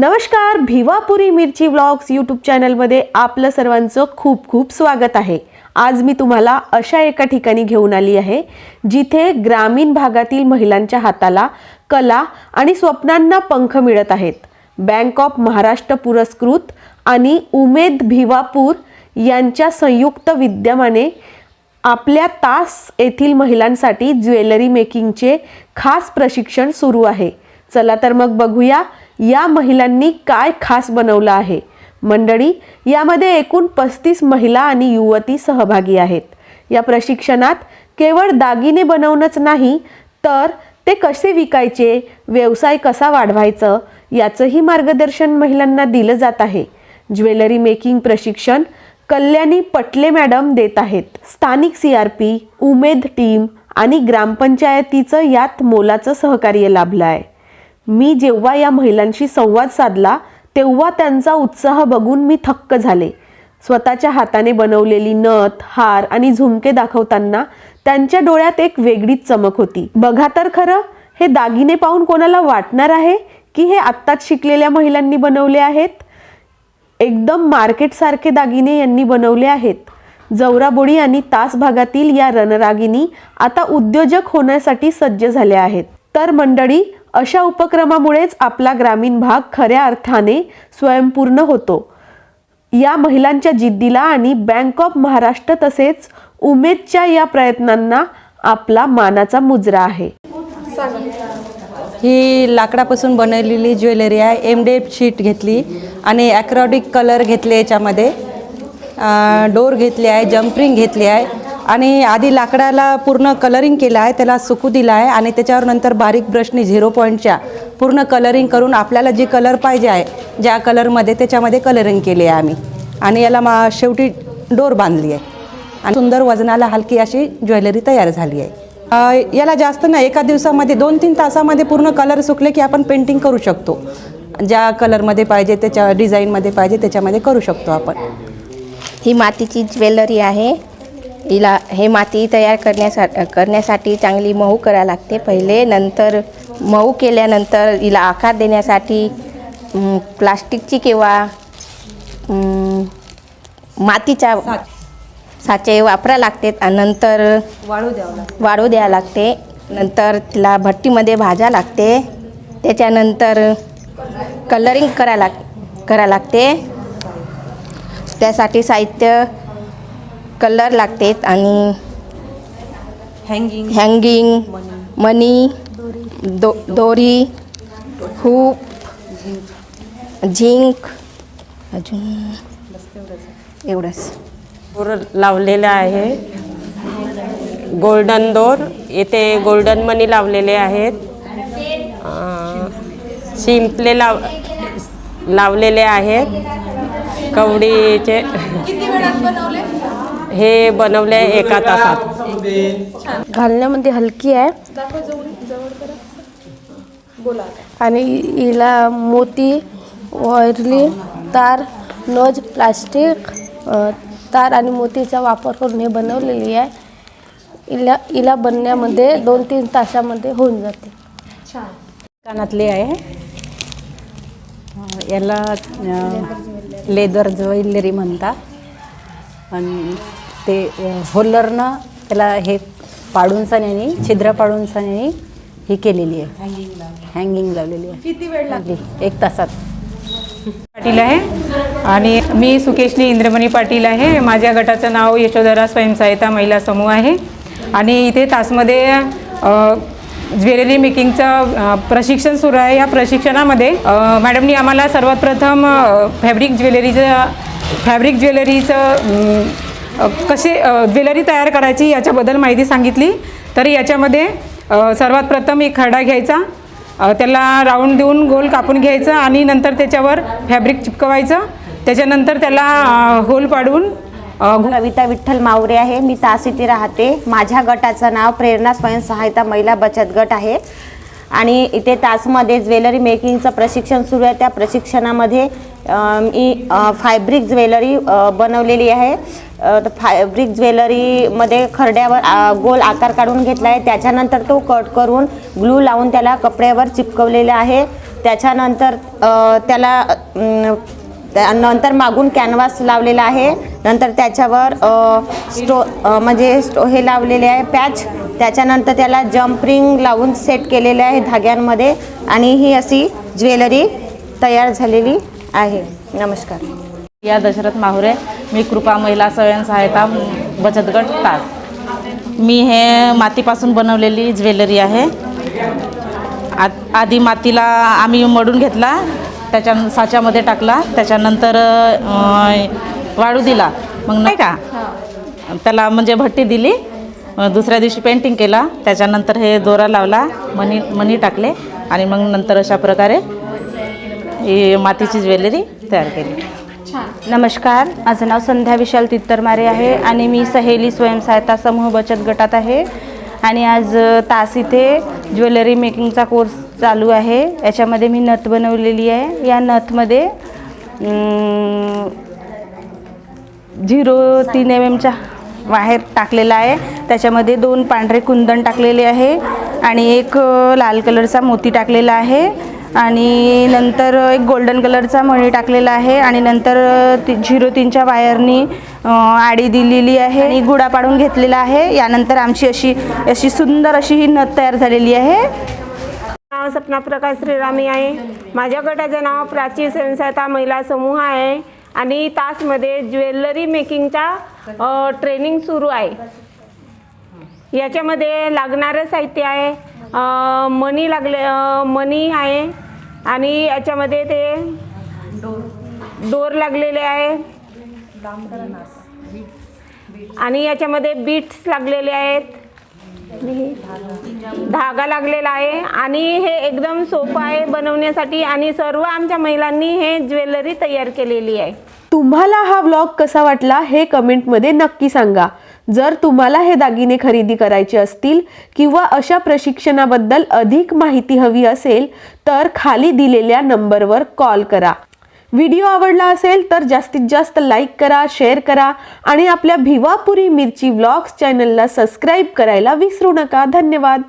नमस्कार भिवापुरी मिरची vlogs YouTube चॅनलमध्ये आपलं सर्वांचं खूप खूप स्वागत आहे. आज मी तुम्हाला अशा एका ठिकाणी घेऊन आली आहे जिथे ग्रामीण भागातील महिलांच्या हाताला कला आणि स्वप्नांना पंख मिळत आहेत. बँक ऑफ महाराष्ट्र पुरस्कृत आणि उमेद भिवापूर यांच्या संयुक्त विद्यमाने आपल्या तास येथील महिलांसाठी ज्वेलरी मेकिंगचे खास प्रशिक्षण सुरू आहे. चला तर मग बघूया या महिलांनी काय खास बनवलं आहे? मंडळी यामध्ये एकूण पस्तीस महिला आणि युवती सहभागी आहेत. या प्रशिक्षणात केवळ दागिने बनवणंच नाही तर ते कसे विकायचे व्यवसाय कसा वाढवायचं याचंही मार्गदर्शन महिलांना दिलं जात आहे. ज्वेलरी मेकिंग प्रशिक्षण कल्याणी पटले मॅडम देत आहेत. स्थानिक C R P Umed team आणि ग्रामपंचायतीचं यात मोलाचं सहकार्य लाभलं आहे मी जेव्हा या महिलांशी संवाद साधला तेव्हा त्यांचा उत्साह बघून मी थक्क झाले. स्वतःच्या हाताने बनवलेली नथ हार आणि झुमके दाखवताना त्यांच्या डोळ्यात एक वेगळीच चमक होती. बघा तर खरं हे दागिने पाहून कोणाला वाटणार आहे की हे आत्ताच शिकलेल्या महिलांनी बनवले आहेत? एकदम मार्केटसारखे दागिने यांनी बनवले आहेत. जवराबोडी आणि तास भागातील या रणरागिनी आता उद्योजक होण्यासाठी सज्ज झाल्या आहेत. तर मंडळी अशा उपक्रमामुळेच आपला ग्रामीण भाग खऱ्या अर्थाने स्वयंपूर्ण होतो. या महिलांच्या जिद्दीला आणि बँक ऑफ महाराष्ट्र तसेच उमेदच्या या प्रयत्नांना आपला मानाचा मुजरा आहे. ही लाकडापासून बनवलेली ज्वेलरी आहे. एम डेप शीट घेतली आणि ॲक्रॉडिक कलर घेतले याच्यामध्ये. डोर घेतले आहे जम्परिंग घेतली आहे. आणि आधी लाकडाला पूर्ण कलरिंग केलं आहे त्याला सुकू दिला आहे आणि त्याच्यावर नंतर बारीक ब्रशनी झिरो पॉईंटच्या पूर्ण कलरिंग करून आपल्याला जी कलर पाहिजे आहे ज्या कलरमध्ये त्याच्यामध्ये कलरिंग केली आहे आम्ही. आणि याला मा शेवटी डोर बांधली आहे. आणि सुंदर वजनाला हलकी अशी ज्वेलरी तयार झाली आहे. याला जास्त नाही एका दिवसामध्ये दोन तीन तासामध्ये पूर्ण कलर सुकले की आपण पेंटिंग करू शकतो. ज्या कलरमध्ये पाहिजे त्याच्या डिझाईनमध्ये पाहिजे त्याच्यामध्ये करू शकतो आपण. ही मातीची ज्वेलरी आहे. हिला हे माती तयार करण्यासा करण्यासाठी चांगली मऊ करावी लागते. पहिले नंतर मऊ केल्यानंतर हिला आकार देण्यासाठी प्लास्टिकची किंवा मातीच्या साचे वापरा लागते आणि नंतर वाळू द्यावं वाळू द्यावं लागते. नंतर तिला भट्टीमध्ये भाजा लागते. त्याच्यानंतर कलरिंग करा लाग करा लागते. त्यासाठी साहित्य कलर लागतात आणि हँगिंग हँगिंग मणी दो दोरी खूप झिंक अजून एवढंच. दोर लावलेला आहे. गोल्डन दोर येथे गोल्डन मनी लावलेले आहेत. शिंपले लाव लावलेले आहेत. कवडीचे हे बनवले एका तासात. घालण्यामध्ये हलकी आहे. आणि हिला मोती वायरली तार नज प्लास्टिक तार आणि मोतीचा वापर करून हे बनवलेली आहे. हिला हिला बनण्यामध्ये दोन तीन तासामध्ये होऊन जाते. कानातले आहे. याला लेदर ज्वेलरी म्हणतात. आणि ते होल्लरनं त्याला हे पाडून सण्यानी छिद्र पाडून सण्यानी ही केलेली आहे. हँगिंग लावलेली आहे. किती वेळ लागली एक तासात. पाटील आहे. आणि मी सुकेशनी इंद्रमणी पाटील आहे. माझ्या गटाचं नाव यशोधरा स्वयंसहायता महिला समूह आहे. आणि इथे तासमध्ये ज्वेलरी मेकिंगचं प्रशिक्षण सुरू आहे. या प्रशिक्षणामध्ये मॅडमनी आम्हाला सर्वात प्रथम फॅब्रिक ज्वेलरीचं फॅब्रिक ज्वेलरीचं कसे ज्वेलरी तयार करायची याच्याबद्दल माहिती सांगितली. तर याच्यामध्ये सर्वात प्रथम एक खरडा घ्यायचा. त्याला राऊंड देऊन गोल कापून घ्यायचं आणि नंतर त्याच्यावर फॅब्रिक चिपकवायचं. त्याच्यानंतर त्याला होल पाडून रविता विठ्ठल मावरे आहे. मी तास इथे राहते. माझ्या गटाचं नाव प्रेरणा स्वयंसहायता महिला बचत गट आहे. आणि इथे तासमध्ये ज्वेलरी मेकिंगचं प्रशिक्षण सुरू आहे. त्या प्रशिक्षणामध्ये मी फायब्रिक ज्वेलरी बनवलेली आहे. तर फायब्रिक ज्वेलरीमध्ये खरड्यावर गोल आकार काढून घेतला आहे. त्याच्यानंतर तो कट करून ग्लू लावून त्याला कपड्यावर चिपकवलेला आहे. त्याच्यानंतर त्याला त्या- नंतर मागून कॅनव्हास लावलेला आहे. नंतर त्याच्यावर स्टो म्हणजे स्टो हे लावलेले आहे पॅच त्याच्यानंतर त्याला जम्परिंग लावून सेट केलेले आहे धाग्यांमध्ये. आणि ही अशी ज्वेलरी तयार झालेली आहे. नमस्कार. या दशरथ माहुरे मी कृपा महिला स्वयंसहायता बचत गट तास. मी हे मातीपासून बनवलेली ज्वेलरी आहे. आ आधी मातीला आम्ही मडून घेतला. त्याच्या साच्यामध्ये टाकला त्याच्यानंतर वाळू दिला. मग नाही का? त्याला म्हणजे भट्टी दिली दुसऱ्या दिवशी पेंटिंग केला त्याच्यानंतर हे दोरा लावला मनी मनी टाकले आणि मग नंतर अशा प्रकारे ही मातीची ज्वेलरी तयार केली. नमस्कार. माझं नाव संध्या विशाल तित्तरमारे आहे आणि मी सहेली स्वयंसहायता समूह बचत गटात आहे. आणि आज तास इथे ज्वेलरी मेकिंगचा कोर्स चालू आहे. याच्यामध्ये मी नथ बनवलेली आहे. या नथमध्ये झिरो तीन एम एमच्या बाहेर टाकलेला आहे. त्याच्यामध्ये दोन पांढरे कुंदन टाकलेले आहे आणि एक लाल कलरचा मोती टाकलेला आहे आणि नंतर एक गोल्डन कलरचा मणी टाकलेला आहे आणि नंतर ती झिरो तीनच्या वायरनी आडी दिलेली आहे आणि गुडा पाडून घेतलेला आहे. यानंतर आमची अशी अशी सुंदर अशी ही नथ तयार झालेली आहे. नाव सपना प्रकाश श्रीरामी आहे. माझ्या गटाचं नाव प्राची स्वयंसहायता महिला समूह आहे. आणि तासमध्ये ज्वेलरी मेकिंगचा ट्रेनिंग सुरू आहे. याच्यामध्ये लागणारं साहित्य आहे. मनी मणी लागले मनी मणी आहे. आणि याच्यामध्ये ते डोर लागलेले आहे. आणि याच्यामध्ये बीट्स लागलेले आहेत. धागा लागलेला आहे आणि हे एकदम सोपं आहे बनवण्यासाठी आणि सर्व आमच्या महिलांनी हे ज्वेलरी तयार केलेली आहे. तुम्हाला हा व्लॉग कसा वाटला हे कमेंटमध्ये नक्की सांगा. जर तुम्हाला हे दागिने खरेदी करायचे असतील किंवा अशा प्रशिक्षणाबद्दल अधिक माहिती हवी असेल तर खाली दिलेल्या नंबरवर कॉल करा. व्हिडिओ आवडला असेल तर जास्तीत जास्त लाईक करा शेअर करा आणि आपल्या भिवापुरी मिरची व्लॉग्स चॅनलला सबस्क्राईब करायला विसरू नका. धन्यवाद.